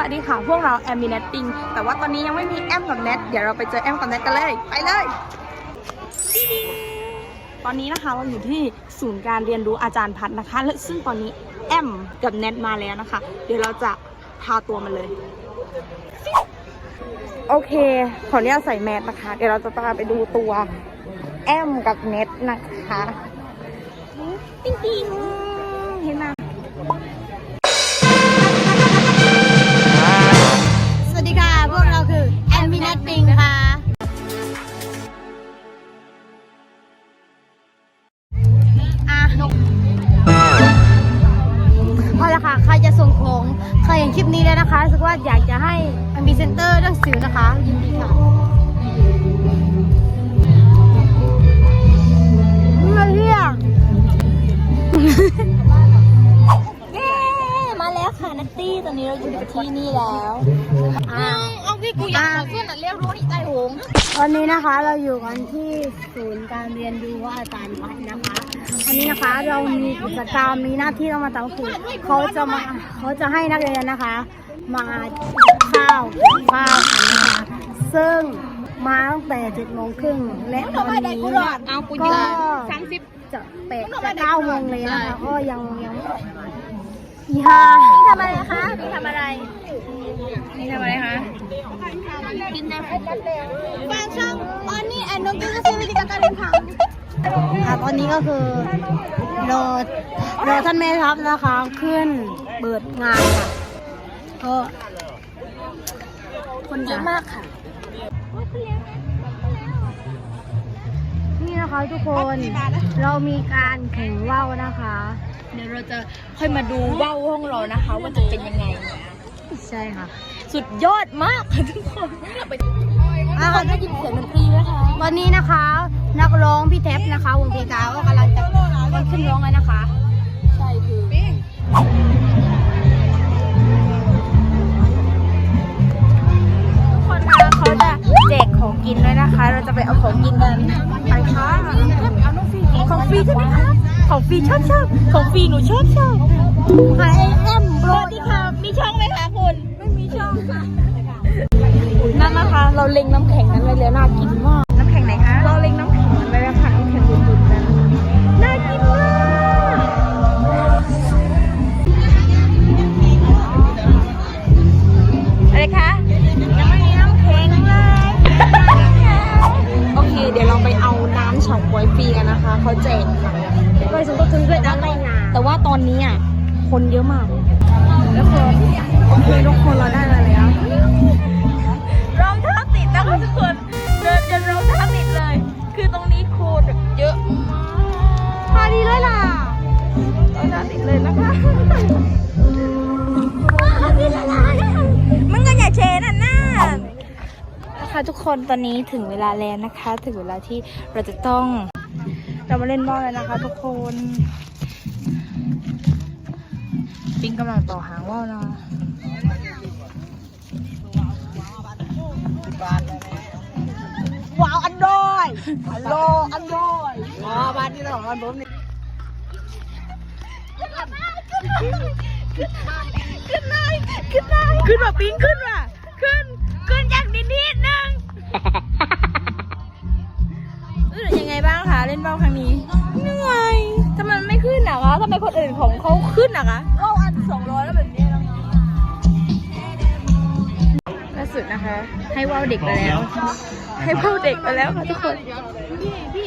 วัสดีค่ะ พวกเราแอมมีเนตติงแต่ว่าตอนนี้ยังไม่มีแอมกับเนทเดี๋ยวเราไปเจอแอมกับเนทกันเลย ไปเลย ตอนนี้นะคะเราอยู่ที่ศูนย์การเรียนรู้อาจารย์พัฒน์นะคะ และซึ่งตอนนี้แอมกับเนทมาแล้วนะคะ เดี๋ยวเราจะพาตัวมันเลย โอเค ขออนุญาตใส่แมสนะคะ เดี๋ยวเราจะตามไปดูตัวแอมกับเนทนะคะ ติ๊งติ๊งเห็นไหม ใครเห็นคลิปนี้แล้วนะคะรู้สึกว่าอยากจะให้อันมีเซนเตอร์เรื่องสิวนะคะ ยินดีค่ะมาเรียกเย้มาแล้วค่ะนัตตี้ตอนนี้เราอยู่ที่นี่แล้ว อ่าเอาพี่กูอยากขอขึ้นอะเรียกรู้นี่ใต้หงวันนี้นะคะเราอยู่กันที่ศูนย์การเรียนรู้ว่าอาจารย์วัดนะคะวันนี้นะคะเรามีกิจกรรมมีหน้าที่ต้องมาตามครูเขาจะมาเขาจะให้นักเรียนนะคะ มาข้าวข้าวกันนะคะซึ่งมาตั้งแต่เจ็ดโมงครึ่งและตอนนี้เอากูก็ยืนสามสิบจะแปดจะเก้าโมงเลยนะคะก็ยังยังอีห้านี่ทำอะไรคะ กินน้ำแฟนช่องออนนี่แอนนกินซีวิธีการเรียนค่ะค่ะตอนนี้ก็คือรอรอท่านแม่ทัพนะคะขึ้นเปิดงานค่ะก็คนเยอะมากค่ะ นี่นะคะทุกคนเรามีการแข่งว่าวนะคะ เดี๋ยวเราจะค่อยมาดูว่าวห้องเรานะคะ ว่าจะเป็นยังไง ใช่ค่ะ สุดยอดมากค่ะทุกคนไปอะได้ยินเสียงดนตรีนะคะวันนี้นะคะ นักร้องพี่แท็บนะคะวงเพกาก็กำลังจะขึ้นร้องเลยนะคะ ใช่คือทุกคนคะเขาจะแจกของกินด้วยนะคะ เราจะไปเอาของกินกันไปค่ะของฟรีใช่ไหมคะของฟรีชอบชอบของฟรีหนูชอบชอบไฮแอมโบสวัสดีค่ะ นั่นนะคะ เราเล็งน้ำแข็งนั้นไว้แล้วน่ากินมาก น้ำแข็งไหนคะ เราเล็งน้ำแข็งมันไว้แล้วค่ะน้ำแข็งอุ่นๆนั้นน่ากินมาก อะไรคะ ยังไม่มีน้ำแข็งเลย โอเค เดี๋ยวเราไปเอาน้ำเฉาก๊วยฟรีกันนะคะ เขาแจกค่ะโดยสมก็คือด้วยด้านในนาแต่ว่าตอนนี้อะ คนเยอะมากแล้วก็โอเคทุ เท้าติดเลยนะคะมึงก็อย่าเชนั่นน่ะนะคะทุกคนตอนนี้ถึงเวลาแล้วนะคะ ถึงเวลาที่เราจะต้อง เรามาเล่นบอลแล้วนะคะ ทุกคนปิงกำลังต่อหางว่าวนะว้าวอันดอยฮัลโหลอันดอยอ๋อบ้านที่เราของอันผมนี่ ขึ้นเลยขึ้นเลยขึ้นว่ะปิงขึ้นว่ะขึ้นขึ้นจากดินนิดนึงรู้สึกยังไงบ้างคะเล่นบอลครั้งนี้เหนื่อยทำไมมันไม่ขึ้นอะคะทำไมคนอื่นของเขาขึ้นอะคะเราอันสองร้อยแล้วแบบนี้ล่าสุดนะคะ ให้ว่าวเด็กไปแล้ว ให้ว่าวเด็กไปแล้วค่ะทุกคนนี่